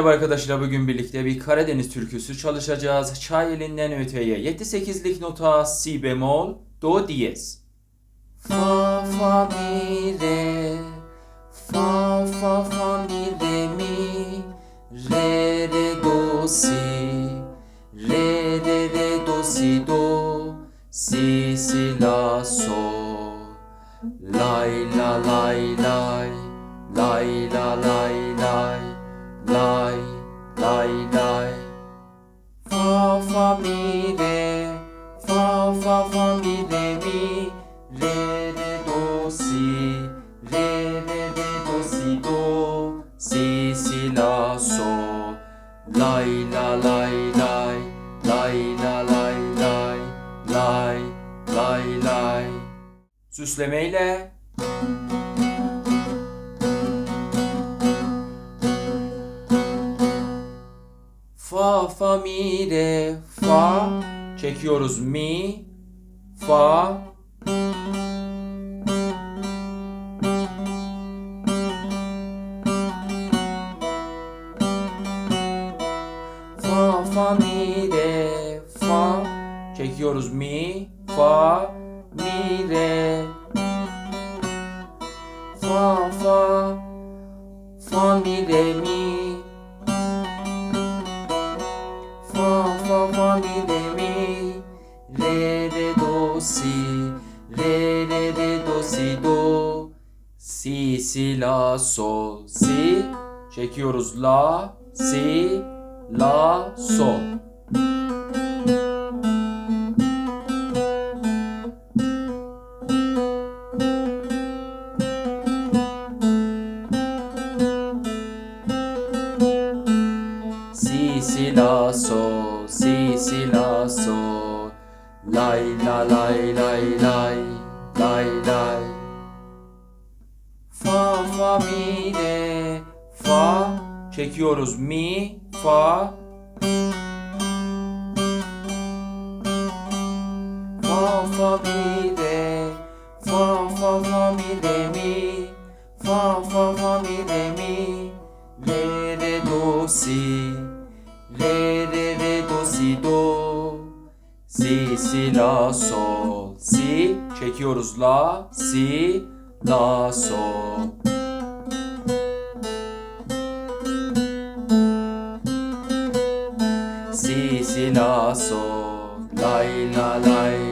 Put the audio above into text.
Merhaba arkadaşlar bugün birlikte bir Karadeniz türküsü çalışacağız. Çay elinden öteye 7-8'lik nota si bemol do diyez. Fa fa mi re. Fa fa fa mi re mi. Re re do si. Re re re do si do. Si si la sol lay la lay lay lay la lay lay fa fa mi re. Fa fa fa mi re mi. Re re do si. Re re re do si do. Si si la sol lay la lay lay lay la lay lay lay lay lay Süslemeyle Fa fa mi re fa. Çekiyoruz mi fa. Fa fa mi re fa. Çekiyoruz mi fa mi re mi re mi re re do si re re re do si do si si la sol si. Çekiyoruz la si la sol Si si la sol, si si la sol, lay la lay lay lay, lay lay. Fa fa mi re, fa çekiyoruz. Mi fa. Fa fa mi re, fa fa fa mi re mi, fa fa fa mi re si si la sol, si çekiyoruz la, si la sol. Si si la sol, lay la lay